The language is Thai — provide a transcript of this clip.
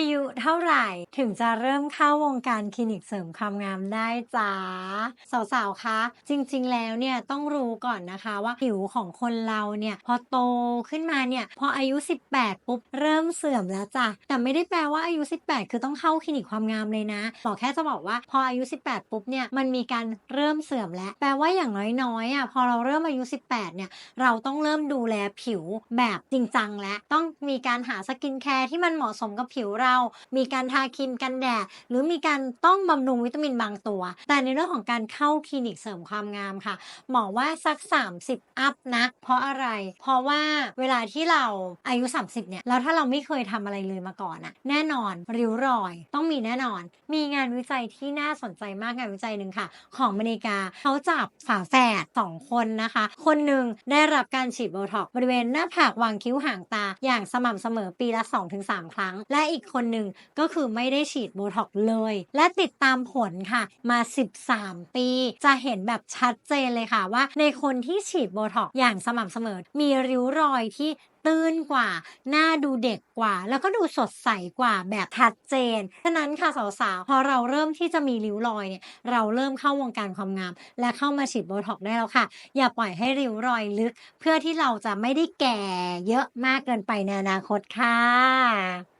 อายุเท่าไหร่ถึงจะเริ่มเข้าวงการคลินิกเสริมความงามได้จ๊ะสาวๆคะ จริงๆแล้วเนี่ยต้องรู้ก่อนนะคะว่าผิวของคนเราเนี่ยพอโตขึ้นมาเนี่ยพออายุ 18 ปุ๊บเริ่มเสื่อมแล้วจ้ะแต่ไม่ได้แปลว่าอายุ 18 คือต้องเข้าคลินิกความงามเลยนะหมอแค่จะบอกว่าพออายุ 18 ปุ๊บเนี่ยมันมีการเริ่มเสื่อมแล้ว แปลว่าอย่างน้อยๆอะพอเราเริ่มอายุ 18 เนี่ยเราต้องเริ่มดูแลผิวแบบจริงจังแล้วต้องมีการหาสกินแคร์ที่มันเหมาะสมกับผิวเรามีการทาครีมกันแดดหรือมีการต้องบำรุงวิตามินบางตัว แต่ในเรื่องของการเข้าคลินิกเสริมความงามค่ะหมอว่าสัก 30 อัพนะ เพราะอะไร เพราะว่าเวลาที่เราอายุ 30 เนี่ย แล้วถ้าเราไม่เคยทำอะไรเลยมาก่อนอะแน่นอนริ้วรอยต้องมีแน่นอน มีงานวิจัยที่น่าสนใจมากงานวิจัยหนึ่งค่ะ ของอเมริกาเขาจับฝาแฝดสองคนนะคะ คนหนึ่งได้รับการฉีดโบท็อกบริเวณหน้าผากวางคิ้วห่างตาอย่างสม่ำเสมอปีละ 2-3 ครั้ง และอีกคนหนึ่งก็คือไม่ได้ฉีดโบท็อกเลย และติดตามผลค่ะมา 13 ปี จะเห็นแบบชัดเจนเลยค่ะว่า ในคนที่ฉีดโบท็อกอย่างสม่ำเสมอ มีริ้วรอยที่ตื้นกว่า หน้าดูเด็กกว่า แล้วก็ดูสดใสกว่าแบบชัดเจน ฉะนั้นค่ะสาวๆ พอเราเริ่มที่จะมีริ้วรอยเนี่ย เราเริ่มเข้าวงการความงาม และเข้ามาฉีดโบท็อกได้แล้วค่ะ อย่าปล่อยให้ริ้วรอยลึก เพื่อที่เราจะไม่ได้แก่เยอะมากเกินไปในอนาคตค่ะ